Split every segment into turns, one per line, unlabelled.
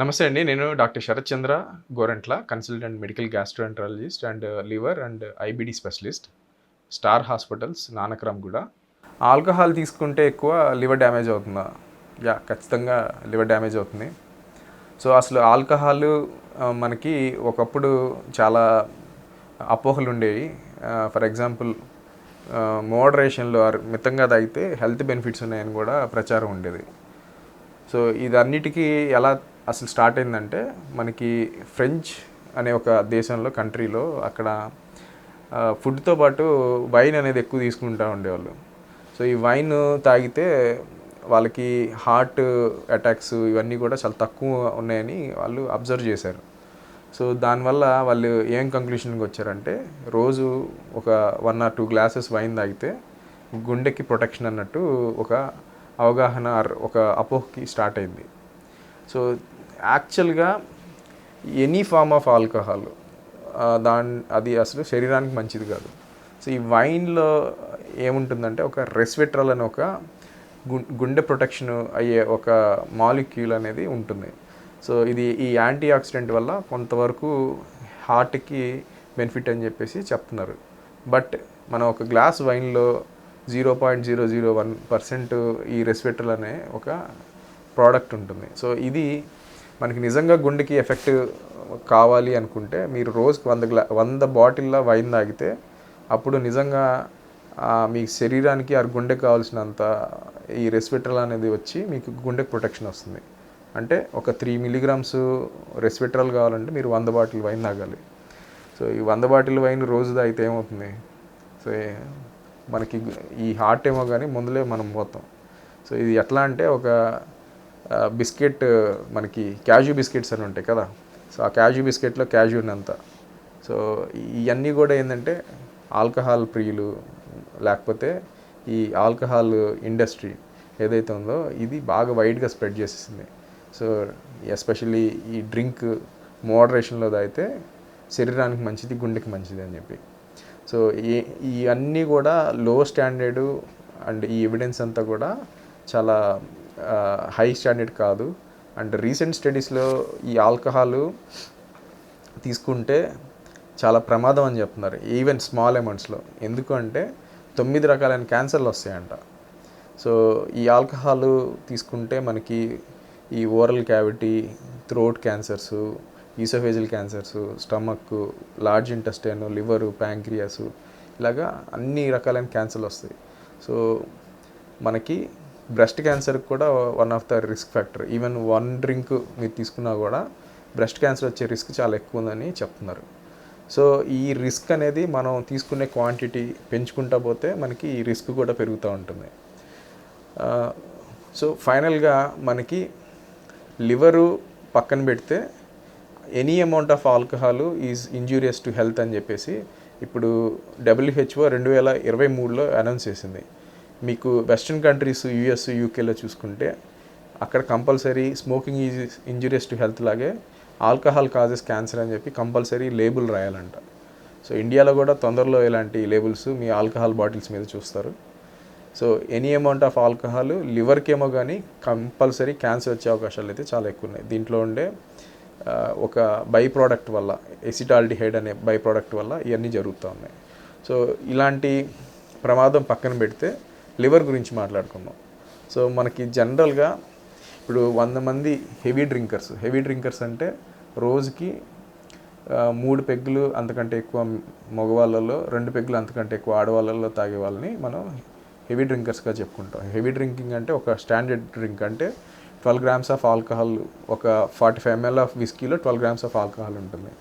నమస్తే అండి. నేను doctor Sharath Chandra Gorantla consultant medical gastroenterologist and liver and IBD specialist star hospitals Nanakram కూడా alcohol తీసుకుంటే ఎక్కువ లివర్ డ్యామేజ్ అవుతుందా? యా ఖచ్చితంగా లివర్ డ్యామేజ్ అవుతుంది. సో అసలు ఆల్కహాల్ మనకి ఒకప్పుడు చాలా అపోహలు ఉండేవి. ఫర్ ఎగ్జాంపుల్ మోడరేషన్లో మితంగా తాగితే హెల్త్ బెనిఫిట్స్ ఉన్నాయని కూడా ప్రచారం ఉండేది. సో ఇదన్నిటికీ ఎలా అసలు స్టార్ట్ అయిందంటే మనకి ఫ్రెంచ్ అనే ఒక దేశంలో కంట్రీలో అక్కడ ఫుడ్తో పాటు వైన్ అనేది ఎక్కువ తీసుకుంటూ ఉండేవాళ్ళు. సో ఈ వైన్ తాగితే వాళ్ళకి హార్ట్ అటాక్స్ ఇవన్నీ కూడా చాలా తక్కువ ఉన్నాయని వాళ్ళు అబ్జర్వ్ చేశారు. సో దానివల్ల వాళ్ళు ఏం కంక్లూషన్కి వచ్చారంటే రోజు ఒక one or two glasses wine తాగితే గుండెకి ప్రొటెక్షన్ అన్నట్టు ఒక అవగాహన ఒక అపోహకి స్టార్ట్ అయింది. సో యాక్చువల్గా ఎనీ ఫార్మ్ ఆఫ్ ఆల్కహాల్ దాని అది అసలు శరీరానికి మంచిది కాదు. సో ఈ వైన్లో ఏముంటుందంటే ఒక రెస్వెట్రల్ అని ఒక గుండె ప్రొటెక్షన్ అయ్యే ఒక మాలిక్యూల్ అనేది ఉంటుంది. సో ఇది ఈ యాంటీ ఆక్సిడెంట్ వల్ల కొంతవరకు హార్ట్కి బెనిఫిట్ అని చెప్పేసి చెప్తున్నారు. బట్ మనం ఒక glass వైన్లో zero point zero zero one percent ఈ రెస్వెట్రల్ అనే ఒక ప్రోడక్ట్ ఉంటుంది. సో ఇది మనకి నిజంగా గుండెకి ఎఫెక్ట్ కావాలి అనుకుంటే మీరు రోజుకి వంద గ్లా వంద బాటిల్లో వైన్ తాగితే అప్పుడు నిజంగా మీ శరీరానికి ఆ గుండెకి కావాల్సినంత ఈ రెస్విట్రల్ అనేది వచ్చి మీకు గుండెకి ప్రొటెక్షన్ వస్తుంది. అంటే ఒక త్రీ మిలీగ్రామ్స్ రెస్విట్రల్ కావాలంటే మీరు వంద బాటిల్ వైన్ తాగాలి. సో ఈ వంద బాటిల్ వైన్ రోజు తాగితే ఏమవుతుంది? సో మనకి ఈ హార్ట్ ఏమో కానీ ముందులే మనం పోతాం. సో ఇది ఎట్లా అంటే ఒక బిస్కెట్ మనకి క్యాజు బిస్కెట్స్ అని ఉంటాయి కదా. సో ఆ క్యాజు బిస్కెట్లో క్యాజు అంతా సో ఇవన్నీ కూడా ఏంటంటే ఆల్కహాల్ ప్రియులు లేకపోతే ఈ ఆల్కహాల్ ఇండస్ట్రీ ఏదైతే ఉందో ఇది బాగా వైడ్గా స్ప్రెడ్ చేసేసింది. సో ఎస్పెషల్లీ ఈ డ్రింక్ మోడరేషన్లో అయితే శరీరానికి మంచిది గుండెకి మంచిది అని చెప్పి. సో ఈ ఇవన్నీ కూడా లో స్టాండర్డు అండ్ ఈ ఎవిడెన్స్ అంతా కూడా చాలా హై స్టాండర్డ్ కాదు. అండ్ రీసెంట్ స్టడీస్లో ఈ ఆల్కహాల్ తీసుకుంటే చాలా ప్రమాదం అని చెప్తున్నారు ఈవెన్ స్మాల్ అమౌంట్స్లో ఎందుకంటే తొమ్మిది రకాలైన క్యాన్సర్లు వస్తాయంట. సో ఈ ఆల్కహాల్ తీసుకుంటే మనకి ఈ oral cavity throat cancers oesophageal cancers stomach large intestine liver pancreas ఇలాగా అన్ని రకాలైన క్యాన్సర్లు వస్తాయి. సో మనకి బ్రెస్ట్ క్యాన్సర్కి కూడా one of the risk factor even one drink మీరు తీసుకున్నా కూడా బ్రెస్ట్ క్యాన్సర్ వచ్చే రిస్క్ చాలా ఎక్కువ ఉందని చెప్తున్నారు. సో ఈ రిస్క్ అనేది మనం తీసుకునే క్వాంటిటీ పెంచుకుంటా పోతే మనకి ఈ రిస్క్ కూడా పెరుగుతూ ఉంటుంది. సో ఫైనల్గా మనకి లివరు పక్కన పెడితే any amount of alcohol is injurious to health అని చెప్పేసి ఇప్పుడు డబ్ల్యూహెచ్ఓ రెండు వేల ఇరవై మూడులో అనౌన్స్ చేసింది. మీకు వెస్ట్రన్ కంట్రీస్ యూఎస్ యూకేలో చూసుకుంటే అక్కడ compulsory smoking is injurious to health లాగే ఆల్కహాల్ కాజెస్ క్యాన్సర్ అని చెప్పి కంపల్సరీ లేబుల్ రాయాలంట. సో ఇండియాలో కూడా తొందరలో ఇలాంటి లేబుల్స్ మీ ఆల్కహాల్ బాటిల్స్ మీద చూస్తారు. So any amount of alcohol లివర్కి ఏమో కానీ కంపల్సరీ క్యాన్సర్ వచ్చే అవకాశాలు అయితే చాలా ఎక్కువ ఉన్నాయి. దీంట్లో ఉండే ఒక బై ప్రోడక్ట్ వల్ల ఎసిటాల్డిహైడ్ అనే బై ప్రోడక్ట్ వల్ల ఇవన్నీ జరుగుతూ ఉన్నాయి. సో ఇలాంటి ప్రమాదం పక్కన పెడితే లివర్ గురించి మాట్లాడుకుందాం. సో మనకి జనరల్గా ఇప్పుడు వంద మంది హెవీ డ్రింకర్స్ హెవీ డ్రింకర్స్ అంటే రోజుకి మూడు పెగ్గులు అంతకంటే ఎక్కువ మగవాళ్ళలో రెండు పెగ్గులు అంతకంటే ఎక్కువ ఆడవాళ్ళలో తాగే వాళ్ళని మనం హెవీ డ్రింకర్స్గా చెప్పుకుంటాం. హెవీ డ్రింకింగ్ అంటే ఒక స్టాండర్డ్ డ్రింక్ అంటే ట్వెల్వ్ గ్రామ్స్ ఆఫ్ ఆల్కహాల్ ఒక ఫార్టీ ఫైవ్ ఎంఎల్ ఆఫ్ విస్కీలో ట్వెల్వ్ గ్రామ్స్ ఆఫ్ ఆల్కహాల్ ఉంటుంది.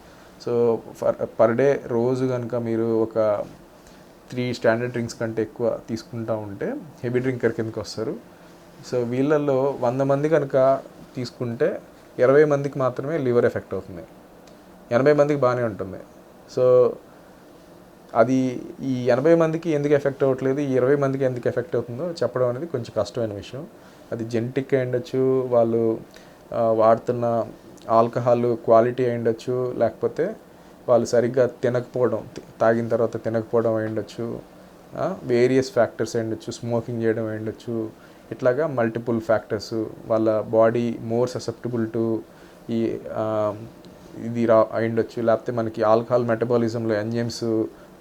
సో ఫర్ పర్ డే రోజు కనుక మీరు ఒక త్రీ స్టాండర్డ్ డ్రింక్స్ కంటే ఎక్కువ తీసుకుంటా ఉంటే హెవీ డ్రింకర్ కిందకి వస్తారు. సో వీళ్ళల్లో వంద మంది కనుక తీసుకుంటే ఇరవై మందికి మాత్రమే లివర్ ఎఫెక్ట్ అవుతుంది. ఎనభై మందికి బాగానే ఉంటుంది. సో అది ఈ ఎనభై మందికి ఎందుకు ఎఫెక్ట్ అవ్వట్లేదు ఈ ఇరవై మందికి ఎందుకు ఎఫెక్ట్ అవుతుందో చెప్పడం అనేది కొంచెం కష్టమైన విషయం. అది జెనెటిక్ అయ్యుండొచ్చు వాళ్ళు వాడుతున్న ఆల్కహాల్ క్వాలిటీ అయ్యుండొచ్చు లేకపోతే వాళ్ళు సరిగ్గా తినకపోవడం తాగిన తర్వాత తినకపోవడం అయ్యుండొచ్చు వేరియస్ ఫ్యాక్టర్స్ అయ్యుండొచ్చు స్మోకింగ్ చేయడం అయ్యుండొచ్చు ఇట్లాగా మల్టిపుల్ ఫ్యాక్టర్స్ వాళ్ళ బాడీ మోర్ ససెప్టబుల్ టు ఈ ఇది రా అయ్యుండొచ్చు లేకపోతే మనకి ఆల్కహాల్ మెటబాలిజంలో ఎంజైమ్స్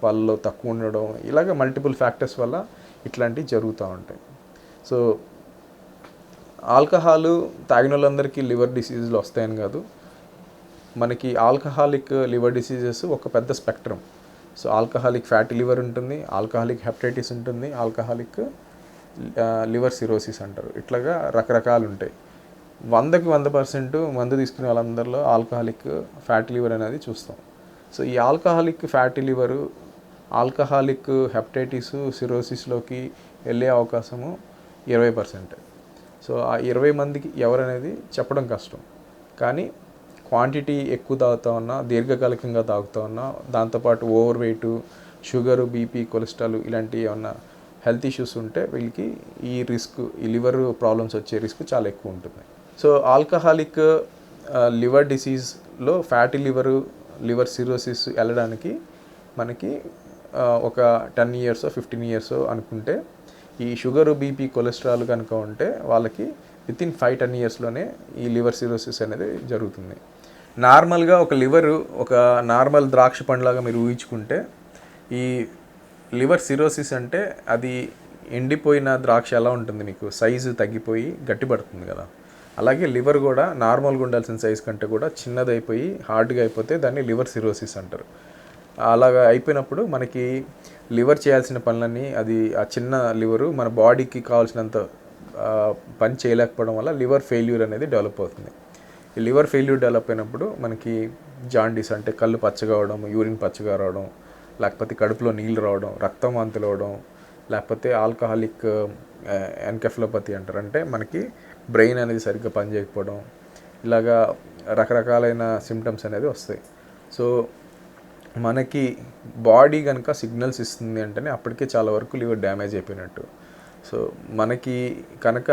వాళ్ళలో తక్కువ ఉండడం. ఇలాగ మల్టిపుల్ ఫ్యాక్టర్స్ వల్ల ఇట్లాంటివి జరుగుతూ ఉంటాయి. సో ఆల్కహాల్ తాగిన వాళ్ళందరికీ లివర్ డిసీజులు వస్తాయని కాదు. మనకి ఆల్కహాలిక్ లివర్ డిసీజెస్ ఒక పెద్ద spectrum so alcoholic fatty liver ఉంటుంది ఆల్కహాలిక్ హెపటైటిస్ ఉంటుంది ఆల్కహాలిక్ లివర్ సిరోసిస్ అంటారు. ఇట్లాగా రకరకాలు ఉంటాయి వందకి వంద పర్సెంట్ మందు తీసుకునే వాళ్ళందరిలో ఆల్కహాలిక్ ఫ్యాటీ లివర్ అనేది చూస్తాం. సో ఈ alcoholic fatty liver alcoholic hepatitis సిరోసిస్లోకి వెళ్ళే అవకాశము ఇరవై పర్సెంట్. సో ఆ ఇరవై మందికి ఎవరనేది చెప్పడం కష్టం. కానీ క్వాంటిటీ ఎక్కువ తాగుతా ఉన్నా దీర్ఘకాలికంగా తాగుతా ఉన్నా దాంతోపాటు overweight sugar BP cholesterol ఇలాంటి ఏమన్నా హెల్త్ ఇష్యూస్ ఉంటే వీళ్ళకి ఈ రిస్క్ ఈ లివర్ ప్రాబ్లమ్స్ వచ్చే రిస్క్ చాలా ఎక్కువ ఉంటుంది. సో ఆల్కహాలిక్ లివర్ డిసీజ్లో ఫ్యాటీ లివర్ లివర్ సిరోసిస్ వెళ్ళడానికి మనకి ఒక టెన్ ఇయర్స్ ఫిఫ్టీన్ ఇయర్స్ అనుకుంటే ఈ షుగర్ బీపీ కొలెస్ట్రాల్ కనుక ఉంటే వాళ్ళకి విత్ ఇన్ ఫైవ్ టెన్ ఇయర్స్లోనే ఈ లివర్ సిరోసిస్ అనేది జరుగుతుంది. నార్మల్గా ఒక లివర్ ఒక నార్మల్ ద్రాక్ష పండులాగా మీరు ఊహించుకుంటే ఈ లివర్ సిరోసిస్ అంటే అది ఎండిపోయిన ద్రాక్ష ఎలా ఉంటుంది మీకు? సైజు తగ్గిపోయి గట్టిపడుతుంది కదా. అలాగే లివర్ కూడా నార్మల్గా ఉండాల్సిన సైజ్ కంటే కూడా చిన్నదైపోయి హార్డ్గా అయిపోతే దాన్ని లివర్ సిరోసిస్ అంటారు. అలాగా అయిపోయినప్పుడు మనకి లివర్ చేయాల్సిన పనులన్నీ అది ఆ చిన్న లివరు మన బాడీకి కావాల్సినంత పని చేయలేకపోవడం వల్ల లివర్ ఫెయిల్యూర్ అనేది డెవలప్ అవుతుంది. ఈ లివర్ ఫెయిల్యూర్ డెవలప్ అయినప్పుడు మనకి జాండీస్ అంటే కళ్ళు పచ్చగా అవడం యూరిన్ పచ్చగా రావడం లేకపోతే కడుపులో నీళ్ళు రావడం రక్తం వాంతులు అవడం లేకపోతే ఆల్కహాలిక్ ఎన్కెఫ్లోపతి అంటారు. అంటే మనకి బ్రెయిన్ అనేది సరిగ్గా పనిచేయకపోవడం ఇలాగా రకరకాలైన సిమ్టమ్స్ అనేది వస్తాయి. సో మనకి బాడీ కనుక సిగ్నల్స్ ఇస్తుంది అంటేనే అప్పటికే చాలా వరకు లివర్ డ్యామేజ్ అయిపోయినట్టు. సో మనకి కనుక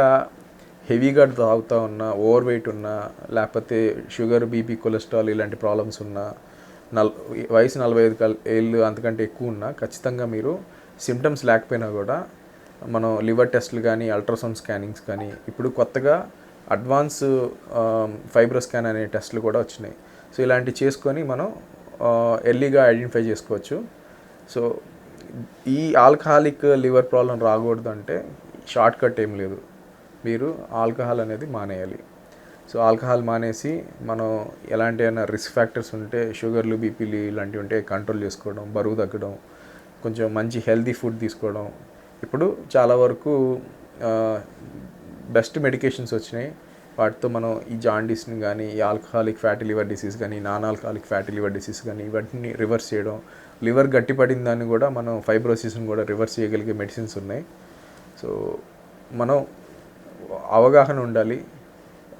హెవీగా తాగుతూ ఉన్నా ఓవర్ వెయిట్ ఉన్నా లేకపోతే షుగర్ బీపీ కొలెస్ట్రాల్ ఇలాంటి ప్రాబ్లమ్స్ ఉన్నా నల్ వయసు నలభై ఐదు కల్ ఏళ్ళు అంతకంటే ఎక్కువ ఉన్నా ఖచ్చితంగా మీరు సిమ్టమ్స్ లేకపోయినా కూడా మనం లివర్ టెస్ట్లు కానీ అల్ట్రాసౌండ్ స్కానింగ్స్ కానీ ఇప్పుడు కొత్తగా అడ్వాన్స్ ఫైబ్రో స్కాన్ అనే టెస్ట్లు కూడా వచ్చినాయి. సో ఇలాంటివి చేసుకొని మనం ఎర్లీగా ఐడెంటిఫై చేసుకోవచ్చు. సో ఈ ఆల్కహాలిక్ లివర్ ప్రాబ్లం రాకూడదు అంటే షార్ట్ కట్ ఏం లేదు. మీరు ఆల్కహాల్ అనేది మానేయాలి. సో ఆల్కహాల్ మానేసి మనం ఎలాంటి అయినా రిస్క్ ఫ్యాక్టర్స్ ఉంటే షుగర్లు బీపీలు ఇలాంటివి ఉంటే కంట్రోల్ చేసుకోవడం బరువు తగ్గడం కొంచెం మంచి హెల్తీ ఫుడ్ తీసుకోవడం. ఇప్పుడు చాలా వరకు బెస్ట్ మెడికేషన్స్ వచ్చినాయి. వాటితో మనం ఈ జాండీస్ని కానీ ఈ ఆల్కహాలిక్ ఫ్యాటీ లివర్ డిసీజ్ కానీ non alcoholic fatty liver disease కానీ ఇవన్నీ రివర్స్ చేయడం. లివర్ గట్టిపడిన దాన్ని కూడా మనం ఫైబ్రోసిస్ని కూడా రివర్స్ చేయగలిగే మెడిసిన్స్ ఉన్నాయి. సో మనం అవగాహన ఉండాలి.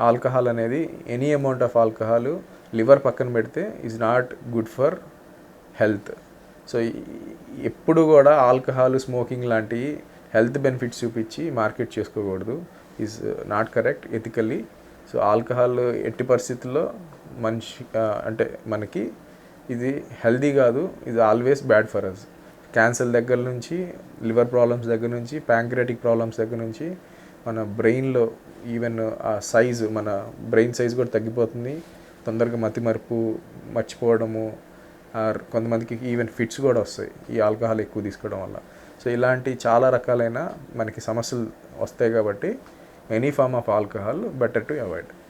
ఆల్కహాల్ అనేది any amount of alcohol liver పక్కన పెడితే is not good for health so ఎప్పుడు కూడా ఆల్కహాల్ స్మోకింగ్ లాంటి హెల్త్ బెనిఫిట్స్ చూపించి మార్కెట్ చేసుకోకూడదు. Is not correct ethically so alcohol ఎట్టి పరిస్థితుల్లో మనిషి అంటే మనకి ఇది హెల్దీ కాదు. ఇది always bad for us cancer దగ్గర నుంచి లివర్ ప్రాబ్లమ్స్ దగ్గర నుంచి ప్యాంక్రియాటిక్ ప్రాబ్లమ్స్ దగ్గర నుంచి మన బ్రెయిన్లో ఈవెన్ ఆ సైజు మన బ్రెయిన్ సైజు కూడా తగ్గిపోతుంది. తొందరగా మతిమరుపు మర్చిపోవడము కొంతమందికి ఈవెన్ ఫిట్స్ కూడా వస్తాయి ఈ ఆల్కహాల్ ఎక్కువ తీసుకోవడం వల్ల. సో ఇలాంటి చాలా రకాలైన మనకి సమస్యలు వస్తాయి కాబట్టి any form of alcohol better to avoid.